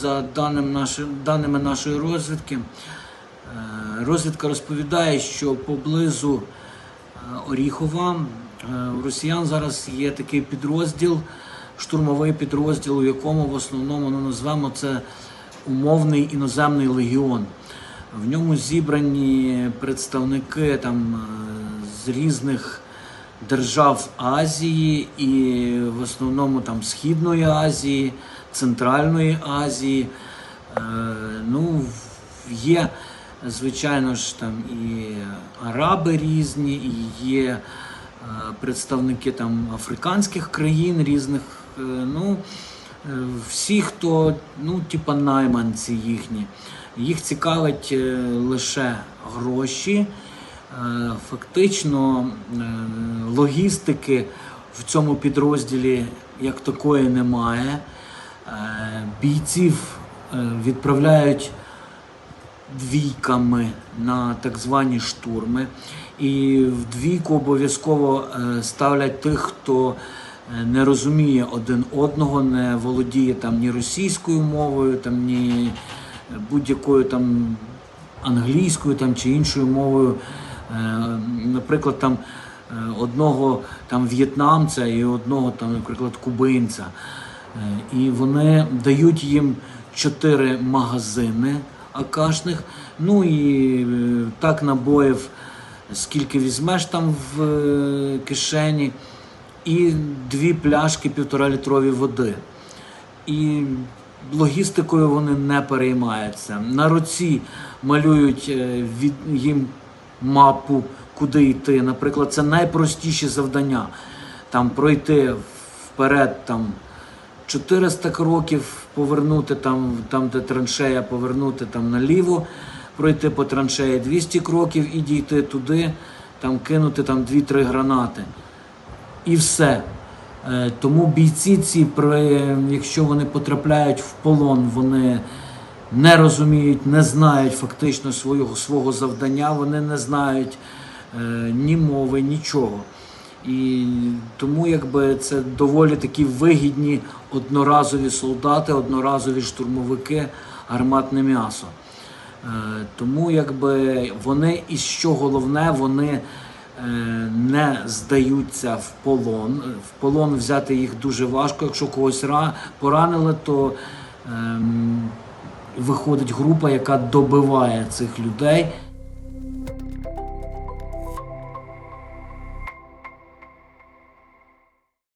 за даним нашим, даними нашої розвідки, е, розвідка розповідає, що поблизу е, Оріхова е, у росіян зараз є такий підрозділ, штурмовий підрозділ, у якому в основному ну, назвемо це умовний іноземний легіон. В ньому зібрані представники там з різних держав Азії і в основному там Східної Азії, Центральної Азії. Е, Ну, є, звичайно ж, там і араби різні, і є е, представники там африканських країн різних. е, Ну, всі, хто, ну, типа найманці їхні. Їх цікавить лише гроші. Е, Фактично е, логістики в цьому підрозділі як такої немає. Е, Бійців відправляють двійками на так звані штурми. І в двійку обов'язково ставлять тих, хто не розуміє один одного, не володіє там ні російською мовою, там ні будь-якою там англійською там чи іншою мовою. Е, Наприклад, там е, одного там в'єтнамця і одного там, наприклад, кубинця. Е, І вони дають їм чотири магазини акашних. Ну і так набоїв, скільки візьмеш там в кишені, і дві пляшки півторалітрові води. І логістикою вони не переймаються. На руці малюють їм мапу, куди йти. Наприклад, це найпростіші завдання. Там пройти вперед там 400 кроків, повернути там, там де траншея, повернути там наліво, пройти по траншеї 200 кроків і дійти туди, там кинути там 2-3 гранати і все. Е, Тому бійці ці, якщо вони потрапляють в полон, вони не розуміють, не знають фактично свого, свого завдання, вони не знають е, ні мови, нічого. І тому якби це доволі такі вигідні одноразові солдати, одноразові штурмовики, гарматне м'ясо. Е, Тому якби вони і що головне, вони е, не здаються в полон. В полон взяти їх дуже важко. Якщо когось поранили, то ем, виходить група, яка добиває цих людей.